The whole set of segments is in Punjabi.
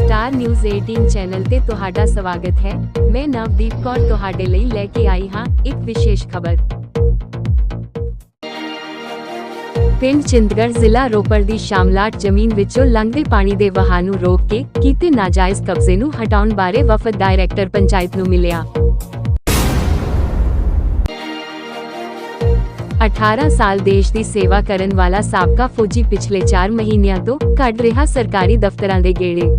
ਸਟਾਰ ਨਿਊਜ਼ 18 ਚੈਨਲ ਤੇ ਤੁਹਾਡਾ ਸਵਾਗਤ ਹੈ। ਮੈਂ ਨਵਦੀਪ ਕੌਰ ਤੁਹਾਡੇ ਲਈ ਲੈ ਕੇ ਆਈ ਹਾਂ ਇੱਕ ਵਿਸ਼ੇਸ਼ ਖਬਰ। ਪਿੰਡ ਚਿੰਦਗੜ੍ਹ ਜ਼ਿਲ੍ਹਾ ਰੋਪੜ ਦੀ ਸ਼ਾਮਲਾਟ ਜ਼ਮੀਨ ਵਿੱਚੋਂ ਲੰਘਦੇ ਪਾਣੀ ਦੇ ਵਹਾਅ ਨੂੰ ਰੋਕ ਕੇ ਕੀਤੇ ਨਾਜਾਇਜ਼ ਕਬਜ਼ੇ ਨੂੰ ਹਟਾਉਣ ਬਾਰੇ ਵਫਦ ਡਾਇਰੈਕਟਰ ਪੰਚਾਇਤ ਨੂੰ ਮਿਲਿਆ। 18 ਸਾਲ ਦੇਸ਼ ਦੀ ਸੇਵਾ ਕਰਨ ਵਾਲਾ ਸਾਬਕਾ ਫੌਜੀ ਪਿਛਲੇ 4 ਮਹੀਨਿਆਂ ਤੋਂ ਕੱਢ ਰਿਹਾ ਸਰਕਾਰੀ ਦਫ਼ਤਰਾਂ ਦੇ ਗੇੜੇ।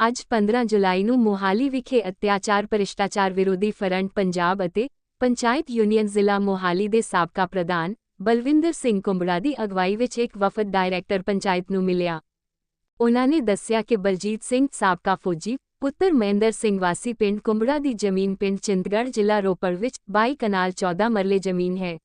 ਅੱਜ 15 ਜੁਲਾਈ ਨੂੰ ਮੋਹਾਲੀ ਵਿਖੇ ਅਤਿਆਚਾਰ ਭ੍ਰਿਸ਼ਟਾਚਾਰ ਵਿਰੋਧੀ ਫਰੰਟ ਪੰਜਾਬ ਅਤੇ ਪੰਚਾਇਤ ਯੂਨੀਅਨ ਜ਼ਿਲ੍ਹਾ ਮੋਹਾਲੀ ਦੇ ਸਾਬਕਾ ਪ੍ਰਧਾਨ ਬਲਵਿੰਦਰ ਸਿੰਘ ਕੁੰਬੜਾ ਦੀ ਅਗਵਾਈ ਵਿੱਚ ਇੱਕ ਵਫਦ ਡਾਇਰੈਕਟਰ ਪੰਚਾਇਤ ਨੂੰ ਮਿਲਿਆ। ਉਹਨਾਂ ਨੇ ਦੱਸਿਆ ਕਿ ਬਲਜੀਤ ਸਿੰਘ ਸਾਬਕਾ ਫੌਜੀ, ਪੁੱਤਰ ਮਹਿੰਦਰ ਸਿੰਘ ਵਾਸੀ ਪਿੰਡ ਕੁੰਬੜਾ ਦੀ ਜ਼ਮੀਨ ਪਿੰਡ ਚਿੰਦਗੜ੍ਹ ਜ਼ਿਲ੍ਹਾ ਰੋਪੜ ਵਿੱਚ 22 ਕਨਾਲ 14 ਮਰਲੇ ਜ਼ਮੀਨ ਹੈ।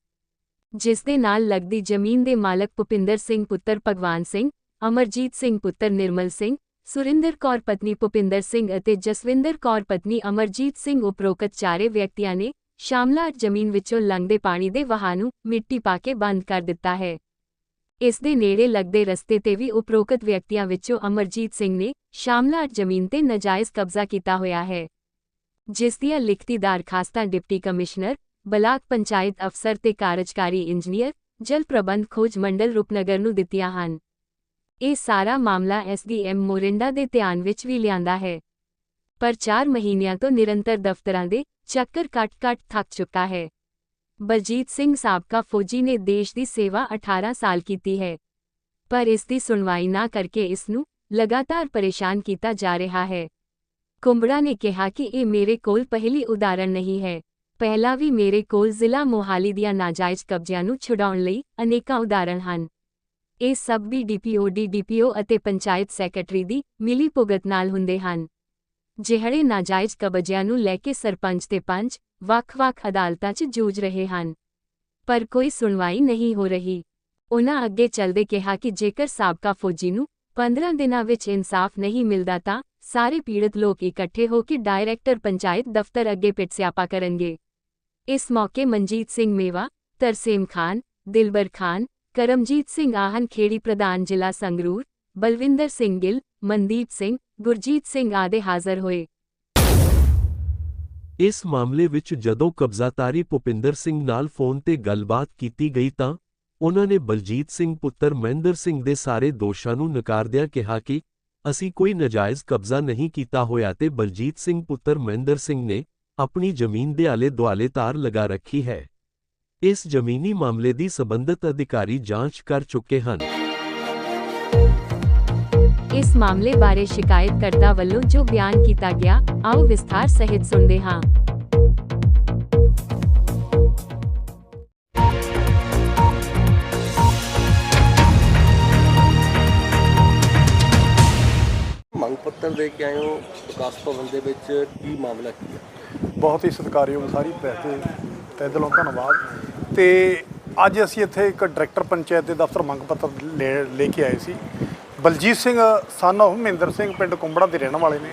ਜਿਸ ਦੇ ਨਾਲ ਲੱਗਦੀ ਜ਼ਮੀਨ ਦੇ ਮਾਲਕ ਭੁਪਿੰਦਰ ਸਿੰਘ ਪੁੱਤਰ ਭਗਵਾਨ ਸਿੰਘ, ਅਮਰਜੀਤ ਸਿੰਘ ਪੁੱਤਰ ਨਿਰਮਲ ਸਿੰਘ, ਸੁਰਿੰਦਰ ਕੌਰ ਪਤਨੀ ਭੁਪਿੰਦਰ ਸਿੰਘ ਅਤੇ ਜਸਵਿੰਦਰ ਕੌਰ ਪਤਨੀ ਅਮਰਜੀਤ ਸਿੰਘ ਉਪਰੋਕਤ ਚਾਰੇ ਵਿਅਕਤੀਆਂ ਨੇ ਸ਼ਾਮਲਾਟ ਜ਼ਮੀਨ ਵਿੱਚੋਂ ਲੰਘਦੇ ਪਾਣੀ ਦੇ ਵਹਾਅ ਨੂੰ ਮਿੱਟੀ ਪਾ ਕੇ ਬੰਦ ਕਰ ਦਿੱਤਾ ਹੈ। ਇਸ ਦੇ ਨੇੜੇ ਲੱਗਦੇ ਰਸਤੇ ਤੇ ਵੀ ਉਪਰੋਕਤ ਵਿਅਕਤੀਆਂ ਵਿੱਚੋਂ ਅਮਰਜੀਤ ਸਿੰਘ ਨੇ ਸ਼ਾਮਲਾਟ ਜ਼ਮੀਨ ਤੇ ਨਜਾਇਜ਼ ਕਬਜ਼ਾ ਕੀਤਾ ਹੋਇਆ ਹੈ। ਜਿਸ ਦੀਆਂ ਲਿਖਤੀ ਦਰਖਾਸਤਾਂ ਡਿਪਟੀ ਕਮਿਸ਼ਨਰ ਬਲਾਕ ਪੰਚਾਇਤ ਅਫਸਰ ਤੇ ਕਾਰਜਕਾਰੀ ਇੰਜੀਨੀਅਰ, ਜਲ ਪ੍ਰਬੰਧ ਖੋਜ ਮੰਡਲ ਰੂਪਨਗਰ ਨੂੰ ਦਿੱਤੀਆਂ ਹਨ। ਇਹ ਸਾਰਾ ਮਾਮਲਾ ਐਸਡੀਐਮ ਮੋਰਿੰਡਾ ਦੇ ਧਿਆਨ ਵਿੱਚ ਵੀ ਲਿਆਂਦਾ ਹੈ। ਪਰ 4 ਮਹੀਨਿਆਂ ਤੋਂ ਨਿਰੰਤਰ ਦਫ਼ਤਰਾਂ ਦੇ ਚੱਕਰ ਕੱਟ-ਕੱਟ ਥੱਕ ਚੁੱਕਾ ਹੈ। ਬਲਜੀਤ ਸਿੰਘ ਸਾਬਕਾ ਫੌਜੀ ਨੇ ਦੇਸ਼ ਦੀ ਸੇਵਾ 18 ਸਾਲ ਕੀਤੀ ਹੈ। ਪਰ ਇਸ ਦੀ ਸੁਣਵਾਈ ਨਾ ਕਰਕੇ ਇਸ ਨੂੰ ਲਗਾਤਾਰ ਪਰੇਸ਼ਾਨ ਕੀਤਾ ਜਾ ਰਿਹਾ ਹੈ। ਕੁੰਬੜਾ ਨੇ ਕਿਹਾ ਕਿ ਇਹ ਮੇਰੇ ਕੋਲ ਪਹਿਲੀ ਉਦਾਹਰਣ ਨਹੀਂ ਹੈ। ਪਹਿਲਾਂ ਵੀ ਮੇਰੇ ਕੋਲ ਜ਼ਿਲ੍ਹਾ ਮੋਹਾਲੀ ਦੀਆਂ ਨਾਜਾਇਜ਼ ਕਬਜ਼ਿਆਂ ਨੂੰ ਛੁਡਾਉਣ ਲਈ ਅਨੇਕਾਂ ਉਦਾਹਰਣ ਹਨ। ਇਹ ਸਭ ਵੀ ਡੀਪੀਓ ਡੀ ਡੀਡੀਪੀਓ ਅਤੇ ਪੰਚਾਇਤ ਸੈਕਟਰੀ ਦੀ ਮਿਲੀ ਭੁਗਤ ਨਾਲ ਹੁੰਦੇ ਹਨ। ਜਿਹੜੇ ਨਾਜਾਇਜ਼ ਕਬਜ਼ਿਆਂ ਨੂੰ ਲੈ ਕੇ ਸਰਪੰਚ ਤੇ ਪੰਚ ਵੱਖ-ਵੱਖ ਅਦਾਲਤਾਂ 'ਚ ਜੂਝ ਰਹੇ ਹਨ, ਪਰ ਕੋਈ ਸੁਣਵਾਈ ਨਹੀਂ ਹੋ ਰਹੀ। ਉਹਨਾਂ ਅੱਗੇ ਚੱਲਦੇ ਕਿਹਾ ਕਿ ਜੇਕਰ ਸਾਬਕਾ ਫੌਜੀ ਨੂੰ 15 ਦਿਨਾਂ ਵਿੱਚ ਇਨਸਾਫ ਨਹੀਂ ਮਿਲਦਾ ਤਾਂ ਸਾਰੇ ਪੀੜਤ ਲੋਕ ਇਕੱਠੇ ਹੋ ਕੇ ਡਾਇਰੈਕਟਰ ਪੰਚਾਇਤ ਦਫ਼ਤਰ ਅੱਗੇ ਪਿੱਟ ਸਿਆਪਾ ਕਰਨਗੇ। ਇਸ ਮੌਕੇ ਮਨਜੀਤ ਸਿੰਘ ਮੇਵਾ, ਤਰਸੇਮ ਖਾਨ, ਦਿਲਬਰ ਖਾਨ, ਕਰਮਜੀਤ ਸਿੰਘ ਆਹਨ ਖੇੜੀ ਪ੍ਰਧਾਨ ਜ਼ਿਲ੍ਹਾ ਸੰਗਰੂਰ, ਬਲਵਿੰਦਰ ਸਿੰਘ ਗਿੱਲ, ਮਨਦੀਪ ਸਿੰਘ, ਗੁਰਜੀਤ ਸਿੰਘ ਆਦਿ ਹਾਜ਼ਰ ਹੋਏ। ਇਸ ਮਾਮਲੇ ਵਿੱਚ ਜਦੋਂ ਕਬਜ਼ਾਤਾਰੀ ਭੁਪਿੰਦਰ ਸਿੰਘ ਨਾਲ ਫੋਨ ਤੇ ਗੱਲਬਾਤ ਕੀਤੀ ਗਈ ਤਾਂ ਉਨ੍ਹਾਂ ਨੇ ਬਲਜੀਤ ਸਿੰਘ ਪੁੱਤਰ ਮਹਿੰਦਰ ਸਿੰਘ ਦੇ ਸਾਰੇ ਦੋਸ਼ਾਂ ਨੂੰ ਨਕਾਰਦਿਆਂ ਕਿਹਾ ਕਿ ਅਸੀਂ ਕੋਈ ਨਜਾਇਜ਼ ਕਬਜ਼ਾ ਨਹੀਂ ਕੀਤਾ ਹੋਇਆ ਤੇ ਬਲਜੀਤ ਸਿੰਘ ਪੁੱਤਰ ਮਹਿੰਦਰ ਸਿੰਘ ਨੇ ਆਪਣੀ ਜ਼ਮੀਨ ਦੇ ਆਲੇ ਦੁਆਲੇ ਤਾਰ ਲਗਾ ਰੱਖੀ ਹੈ ਇਸ ਜ਼ਮੀਨੀ ਮਾਮਲੇ ਦੀ ਸਬੰਧਤ ਅਧਿਕਾਰੀ ਜਾਂਚ ਕਰ ਚੁੱਕੇ ਹਨ ਇਸ ਮਾਮਲੇ ਬਾਰੇ ਸ਼ਿਕਾਇਤਕਰਤਾ ਵੱਲੋਂ ਜੋ ਬਿਆਨ ਕੀਤਾ ਗਿਆ ਆਓ ਵਿਸਥਾਰ ਸਹਿਤ ਸੁਣਦੇ ਹਾਂ ਮੰਗ ਪੱਤਰ ਦੇ ਕੇ ਆਏ ਹੋ ਵਿਕਾਸ ਭਵਨ ਦੇ ਵਿੱਚ ਕੀ ਮਾਮਲਾ ਕੀ ਹੈ ਬਹੁਤ ਹੀ ਸਤਿਕਾਰਯੋਗ ਸਾਰੀ ਪ੍ਰੈਸ ਦੇ ਤਹਿ ਦਿਲੋਂ ਧੰਨਵਾਦ। ਤੇ ਅੱਜ ਅਸੀਂ ਇੱਥੇ ਇੱਕ ਡਾਇਰੈਕਟਰ ਪੰਚਾਇਤ ਦੇ ਦਫ਼ਤਰ ਮੰਗ ਪੱਤਰ ਲੈ ਲੈ ਕੇ ਆਏ ਸੀ। ਬਲਜੀਤ ਸਿੰਘ ਸਨ of ਮਹਿੰਦਰ ਸਿੰਘ ਪਿੰਡ ਕੁੰਬੜਾ ਦੇ ਰਹਿਣ ਵਾਲੇ ਨੇ।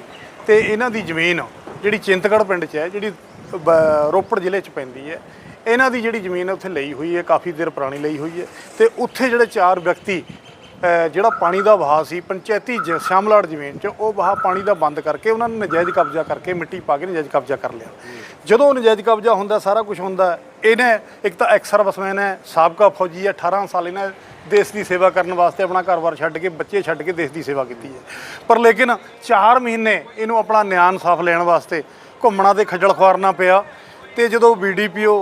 ਤੇ ਇਹਨਾਂ ਦੀ ਜ਼ਮੀਨ ਜਿਹੜੀ ਚਿੰਤਗੜ੍ਹ ਪਿੰਡ 'ਚ ਹੈ, ਜਿਹੜੀ ਬ- ਰੋਪੜ ਜ਼ਿਲ੍ਹੇ 'ਚ ਪੈਂਦੀ ਹੈ, ਇਹਨਾਂ ਦੀ ਜਿਹੜੀ ਜ਼ਮੀਨ ਹੈ ਉੱਥੇ ਲਈ ਹੋਈ ਹੈ, ਕਾਫੀ ਦੇਰ ਪੁਰਾਣੀ ਲਈ ਹੋਈ ਹੈ। ਤੇ ਉੱਥੇ ਜਿਹੜੇ ਚਾਰ ਵਿਅਕਤੀ ਜਿਹੜਾ ਪਾਣੀ ਦਾ ਵਹਾਅ ਸੀ, ਪੰਚਾਇਤੀ ਜ- ਸ਼ਾਮਲਾੜ ਜ਼ਮੀਨ 'ਚ, ਉਹ ਵਹਾਅ ਪਾਣੀ ਦਾ ਬੰਦ ਕਰਕੇ ਉਹਨਾਂ ਨੇ ਨਜਾਇਜ਼ ਕਬਜ਼ਾ ਕਰਕੇ ਮਿੱਟੀ ਪਾ ਕੇ ਨਜਾਇਜ਼ ਕਬਜ਼ਾ ਕਰ ਲਿਆ। ਜਦੋਂ ਨਜਾਇਜ਼ ਕਬਜ਼ਾ ਹੁੰਦਾ, ਸਾਰਾ ਕੁਝ ਹੁੰਦਾ, ਇਹਨੇ ਇੱਕ ਤਾਂ ਐਕਸ ਸਰਵਿਸਮੈਨ ਹੈ, ਸਾਬਕਾ ਫੌਜੀ ਹੈ 18 ਸਾਲ ਇਹਨੇ ਦੇਸ਼ ਦੀ ਸੇਵਾ ਕਰਨ ਵਾਸਤੇ ਆਪਣਾ ਘਰ-ਬਾਰ ਛੱਡ ਕੇ, ਬੱਚੇ ਛੱਡ ਕੇ ਦੇਸ਼ ਦੀ ਸੇਵਾ ਕੀਤੀ ਹੈ। ਪਰ ਲੇਕਿਨ 4 ਮਹੀਨੇ ਇਹਨੂੰ ਆਪਣਾ ਨਿਆਂ ਇਨਸਾਫ ਲੈਣ ਵਾਸਤੇ ਘੁੰਮਣਾ ਤੇ ਖੱਜਲ ਖੁਆਰਨਾ ਪਿਆ ਤੇ ਜਦੋਂ ਬੀਡੀਪੀਓ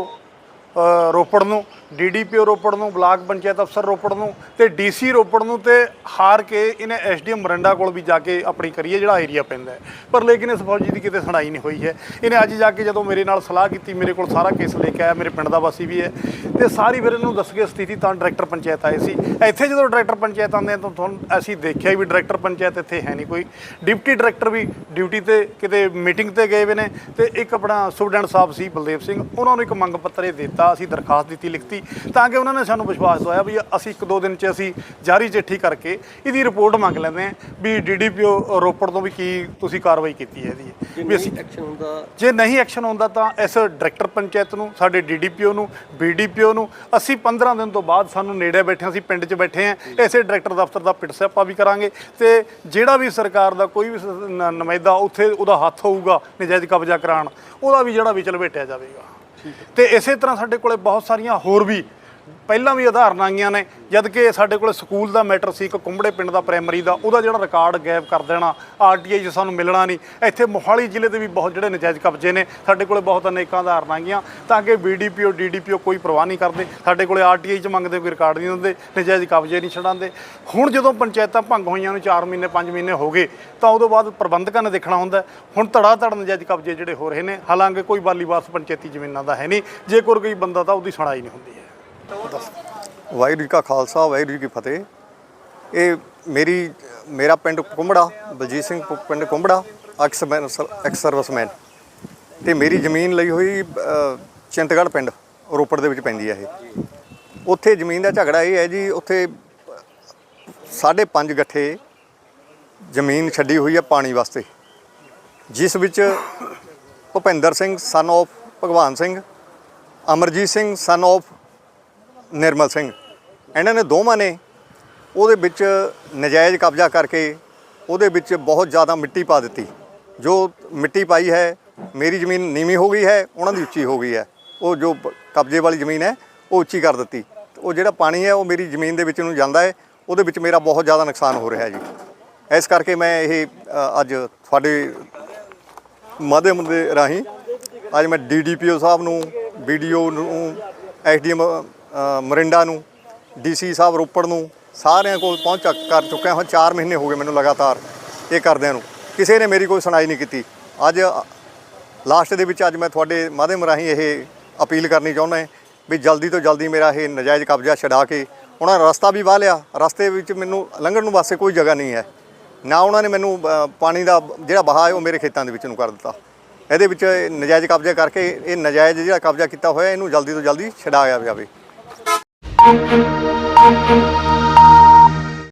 ਰੋਪੜ ਨੂੰ ਡੀਡੀਪੀਓ ਰੋਪੜ ਨੂੰ, ਬਲਾਕ ਪੰਚਾਇਤ ਅਫਸਰ ਰੋਪੜ ਨੂੰ ਤੇ ਡੀਸੀ ਰੋਪੜ ਨੂੰ ਤੇ ਹਾਰ ਕੇ ਇਹਨੇ ਐਸਡੀਐਮ ਮਰੰਡਾ ਕੋਲ ਵੀ ਜਾ ਕੇ ਆਪਣੀ ਕਰੀਏ ਜਿਹੜਾ ਏਰੀਆ ਪੈਂਦਾ ਪਰ ਲੇਕਿਨ ਇਸ ਫੌਜੀ ਦੀ ਕਿਤੇ ਸੁਣਾਈ ਨਹੀਂ ਹੋਈ ਹੈ। ਇਹਨੇ ਅੱਜ ਜਾ ਕੇ ਜਦੋਂ ਮੇਰੇ ਨਾਲ ਸਲਾਹ ਕੀਤੀ, ਮੇਰੇ ਕੋਲ ਸਾਰਾ ਕੇਸ ਲੈ ਕੇ ਆਇਆ, ਮੇਰੇ ਪਿੰਡ ਦਾ ਵਾਸੀ ਵੀ ਹੈ। ਤੇ ਸਾਰੀ ਫਿਰ ਇਹਨੂੰ ਦੱਸ ਕੇ ਸਥਿਤੀ ਤਾਂ ਡਾਇਰੈਕਟਰ ਪੰਚਾਇਤ ਆਏ ਸੀ। ਇੱਥੇ ਜਦੋਂ ਡਾਇਰੈਕਟਰ ਪੰਚਾਇਤ ਆਉਂਦੇ ਆ ਤਾਂ ਤੁਹਾਨੂੰ ਅਸੀਂ ਦੇਖਿਆ ਵੀ ਡਾਇਰੈਕਟਰ ਪੰਚਾਇਤ ਇੱਥੇ ਹੈ ਨਹੀਂ ਕੋਈ। ਡਿਪਟੀ ਡਾਇਰੈਕਟਰ ਵੀ ਡਿਊਟੀ ਤੇ ਕਿਤੇ ਮੀਟਿੰਗ ਤੇ ਗਏ ਹੋਏ ਨੇ ਤੇ ਇੱਕ ਆਪਣਾ ਸਟੂਡੈਂਟ ਸਾਹਿਬ ਸੀ ਬਲਦੇਵ ਸਿੰਘ, ਉਹਨਾਂ ਨੂੰ ਇੱਕ ਮੰਗ ਪੱਤਰ ਇਹ ਦਿੱਤਾ, ਅਸੀਂ ਦਰਖਾਸਤ ਦਿੱਤੀ ਲਿਖਤੀ ਤਾਂ ਕਿ ਉਹਨਾਂ ਨੇ ਸਾਨੂੰ ਵਿਸ਼ਵਾਸ ਦਵਾਇਆ ਵੀ ਅਸੀਂ ਇੱਕ ਦੋ ਦਿਨ 'ਚ ਅਸੀਂ ਜਾਰੀ ਚਿੱਠੀ ਕਰਕੇ ਇਹਦੀ ਰਿਪੋਰਟ ਮੰਗ ਲੈਂਦੇ ਹਾਂ ਵੀ ਡੀਡੀਪੀਓ ਰੋਪੜ ਤੋਂ ਵੀ ਕੀ ਤੁਸੀਂ ਕਾਰਵਾਈ ਕੀਤੀ ਹੈ ਇਹਦੀ। ਵੀ ਅਸੀਂ ਐਕਸ਼ਨ ਹੁੰਦਾ ਜੇ ਨਹੀਂ ਐਕਸ਼ਨ ਹੁੰਦਾ ਤਾਂ ਇਸ ਡਾਇਰੈਕਟਰ ਪੰਚਾਇਤ ਨੂੰ ਸਾਡੇ ਡੀਡੀਪੀਓ ਨੂੰ ਬੀਡੀਪੀਓ ਨੂੰ ਅਸੀਂ 15 ਦਿਨ ਤੋਂ ਬਾਅਦ ਸਾਨੂੰ ਨੇੜੇ ਬੈਠੇ ਅਸੀਂ ਪਿੰਡ 'ਚ ਬੈਠੇ ਆ ਇਸੇ ਡਾਇਰੈਕਟਰ ਦਫ਼ਤਰ ਦਾ ਪਿੱਟ ਸਿਆਪਾ ਵੀ ਕਰਾਂਗੇ ਤੇ ਜਿਹੜਾ ਵੀ ਸਰਕਾਰ ਦਾ ਕੋਈ ਵੀ ਨੁਮਾਇੰਦਾ ਉੱਥੇ ਉਹਦਾ ਹੱਥ ਹੋਊਗਾ ਨਜਾਇਜ਼ ਕਬਜ਼ਾ ਕਰਾਉਣ ਉਹਦਾ ਵੀ ਜਿਹੜਾ ਵਿਚਲ ਭੇਟਿਆ ਜਾਵੇਗਾ। ਤੇ ਇਸੇ ਤਰ੍ਹਾਂ ਸਾਡੇ ਕੋਲੇ ਬਹੁਤ ਸਾਰੀਆਂ ਹੋਰ ਵੀ ਪਹਿਲਾਂ ਵੀ ਉਦਾਹਰਨਾਂ ਆਈਆਂ ਨੇ, ਜਦ ਕਿ ਸਾਡੇ ਕੋਲ ਸਕੂਲ ਦਾ ਮੈਟਰ ਸੀ, ਇੱਕ ਕੁੰਬੜੇ ਪਿੰਡ ਦਾ ਪ੍ਰਾਇਮਰੀ ਦਾ, ਉਹਦਾ ਜਿਹੜਾ ਰਿਕਾਰਡ ਗਾਇਬ ਕਰ ਦੇਣਾ ਆਰਟੀਆਈ 'ਚ ਸਾਨੂੰ ਮਿਲਣਾ ਨਹੀਂ ਇੱਥੇ ਮੋਹਾਲੀ ਜ਼ਿਲ੍ਹੇ ਦੇ ਵੀ ਬਹੁਤ ਜਿਹੜੇ ਨਜਾਇਜ਼ ਕਬਜ਼ੇ ਨੇ, ਸਾਡੇ ਕੋਲੇ ਬਹੁਤ ਅਨੇਕਾਂ ਉਦਾਹਰਨਾਂ ਆਈਆਂ ਤਾਂ ਕਿ ਬੀਡੀਪੀਓ ਡੀਡੀਪੀਓ ਕੋਈ ਪਰਵਾਹ ਨਹੀਂ ਕਰਦੇ, ਸਾਡੇ ਕੋਲੇ ਆਰਟੀਆਈ 'ਚ ਮੰਗਦੇ ਕੋਈ ਰਿਕਾਰਡ ਨਹੀਂ ਦਿੰਦੇ, ਨਜਾਇਜ਼ ਕਬਜ਼ੇ ਨਹੀਂ ਛਡਾਉਂਦੇ ਹੁਣ ਜਦੋਂ ਪੰਚਾਇਤਾਂ ਭੰਗ ਹੋਈਆਂ ਨੂੰ 4 ਮਹੀਨੇ 5 ਮਹੀਨੇ ਹੋ ਗਏ, ਤਾਂ ਉਦੋਂ ਬਾਅਦ ਪ੍ਰਬੰਧਕਾਂ ਨੇ ਦੇਖਣਾ ਹੁੰਦਾ ਹੈ। ਹੁਣ ਧੜਾ ਧੜ ਨਜਾਇਜ਼ ਕਬਜ਼ੇ ਜਿਹੜੇ ਹੋ ਰਹੇ ਨੇ, ਹਾਲਾਂਕਿ ਕੋਈ ਵਾਲੀਵਾਸ ਪੰਚਾਇਤੀ ਜ਼ਮੀਨਾਂ ਦਾ ਹੈ ਨਹੀਂ, ਜੇ ਕੋਈ ਕੋਈ ਬੰਦਾ ਤਾਂ ਉਹਦੀ ਸੁਣਾਈ ਨਹੀਂ ਹੁੰਦੀ ਹੈ ਵਾਹਿਗੁਰੂ ਜੀ ਕਾ ਖਾਲਸਾ, ਵਾਹਿਗੁਰੂ ਜੀ ਕੀ ਫਤਿਹ। ਇਹ ਮੇਰੀ, ਮੇਰਾ ਪਿੰਡ ਕੁੰਬੜਾ, ਬਲਜੀਤ ਸਿੰਘ ਪਿੰਡ ਕੁੰਬੜਾ ਐਕਸ ਐਕਸ ਸਰਵਿਸਮੈਨ। ਤੇ ਮੇਰੀ ਜ਼ਮੀਨ ਲਈ ਹੋਈ ਚਿੰਤਗੜ੍ਹ ਪਿੰਡ, ਰੋਪੜ ਦੇ ਵਿੱਚ ਪੈਂਦੀ ਹੈ ਇਹ। ਉੱਥੇ ਜ਼ਮੀਨ ਦਾ ਝਗੜਾ ਇਹ ਹੈ ਜੀ, ਉੱਥੇ ਸਾਢੇ ਪੰਜ ਗੱਠੇ ਜ਼ਮੀਨ ਛੱਡੀ ਹੋਈ ਹੈ ਪਾਣੀ ਵਾਸਤੇ। ਜਿਸ ਵਿੱਚ ਭੁਪਿੰਦਰ ਸਿੰਘ ਸਨ of ਭਗਵਾਨ ਸਿੰਘ, ਅਮਰਜੀਤ ਸਿੰਘ ਸਨ of ਨਿਰਮਲ ਸਿੰਘ। ਇਹਨਾਂ ਨੇ ਦੋਵਾਂ ਨੇ ਉਹਦੇ ਵਿੱਚ ਨਜਾਇਜ਼ ਕਬਜ਼ਾ ਕਰਕੇ ਉਹਦੇ ਵਿੱਚ ਬਹੁਤ ਜ਼ਿਆਦਾ ਮਿੱਟੀ ਪਾ ਦਿੱਤੀ। ਜੋ ਮਿੱਟੀ ਪਾਈ ਹੈ, ਮੇਰੀ ਜ਼ਮੀਨ ਨੀਵੀਂ ਹੋ ਗਈ ਹੈ, ਉਹਨਾਂ ਦੀ ਉੱਚੀ ਹੋ ਗਈ ਹੈ। ਉਹ ਜੋ ਕਬਜ਼ੇ ਵਾਲੀ ਜ਼ਮੀਨ ਹੈ, ਉਹ ਉੱਚੀ ਕਰ ਦਿੱਤੀ। ਉਹ ਜਿਹੜਾ ਪਾਣੀ ਹੈ, ਉਹ ਮੇਰੀ ਜ਼ਮੀਨ ਦੇ ਵਿੱਚ ਨੂੰ ਜਾਂਦਾ ਹੈ, ਉਹਦੇ ਵਿੱਚ ਮੇਰਾ ਬਹੁਤ ਜ਼ਿਆਦਾ ਨੁਕਸਾਨ ਹੋ ਰਿਹਾ ਜੀ। ਇਸ ਕਰਕੇ ਮੈਂ ਇਹ ਅੱਜ ਤੁਹਾਡੇ ਮਾਧਿਅਮ ਦੇ ਰਾਹੀਂ, ਅੱਜ ਮੈਂ ਡੀਡੀਪੀਓ ਸਾਹਿਬ ਨੂੰ ਵੀਡੀਓ ਨੂੰ ਐਸਡੀਐਮ ਮਰਿੰਡਾ ਨੂੰ ਡੀਸੀ ਸਾਹਿਬ ਰੋਪੜ ਨੂੰ ਸਾਰਿਆਂ ਕੋਲ ਪਹੁੰਚ ਚੱਕ- ਕਰ ਚੁੱਕਿਆ ਹਾਂ। 4 ਮਹੀਨੇ ਹੋ ਗਏ ਮੈਨੂੰ ਲਗਾਤਾਰ ਇਹ ਕਰਦਿਆਂ ਨੂੰ। ਕਿਸੇ ਨੇ ਮੇਰੀ ਕੋਈ ਸੁਣਾਈ ਨਹੀਂ ਕੀਤੀ। ਅੱਜ ਲਾਸਟ ਦੇ ਵਿੱਚ ਅੱਜ ਮੈਂ ਤੁਹਾਡੇ ਮਾਧਿਅਮ ਰਾਹੀਂ ਇਹ ਅਪੀਲ ਕਰਨੀ ਚਾਹੁੰਦਾ ਹਾਂ ਵੀ ਜਲਦੀ ਤੋਂ ਜਲਦੀ ਮੇਰਾ ਇਹ ਨਜਾਇਜ਼ ਕਬਜ਼ਾ ਛਡਾ ਕੇ ਉਹਨਾਂ ਨੇ ਰਸਤਾ ਵੀ ਵਾਹ ਲਿਆ। ਰਸਤੇ ਵਿੱਚ ਮੈਨੂੰ ਲੰਘਣ ਨੂੰ ਵਾਸਤੇ ਕੋਈ ਜਗ੍ਹਾ ਨਹੀਂ ਹੈ। ਨਾ ਉਹਨਾਂ ਨੇ ਮੈਨੂੰ ਪਾਣੀ ਦਾ ਜਿਹੜਾ ਬਹਾਅ ਹੈ ਉਹ ਮੇਰੇ ਖੇਤਾਂ ਦੇ ਵਿੱਚ ਨੂੰ ਕਰ ਦਿੱਤਾ। ਇਹਦੇ ਵਿੱਚ ਇਹ ਨਜਾਇਜ਼ ਕਬਜ਼ਾ ਕਰਕੇ ਇਹ ਨਜਾਇਜ਼ ਜਿਹੜਾ ਕਬਜ਼ਾ ਕੀਤਾ ਹੋਇਆ ਇਹਨੂੰ ਜਲਦੀ ਤੋਂ ਜਲਦੀ ਛਡਾਇਆ ਜਾਵੇ। Thank you.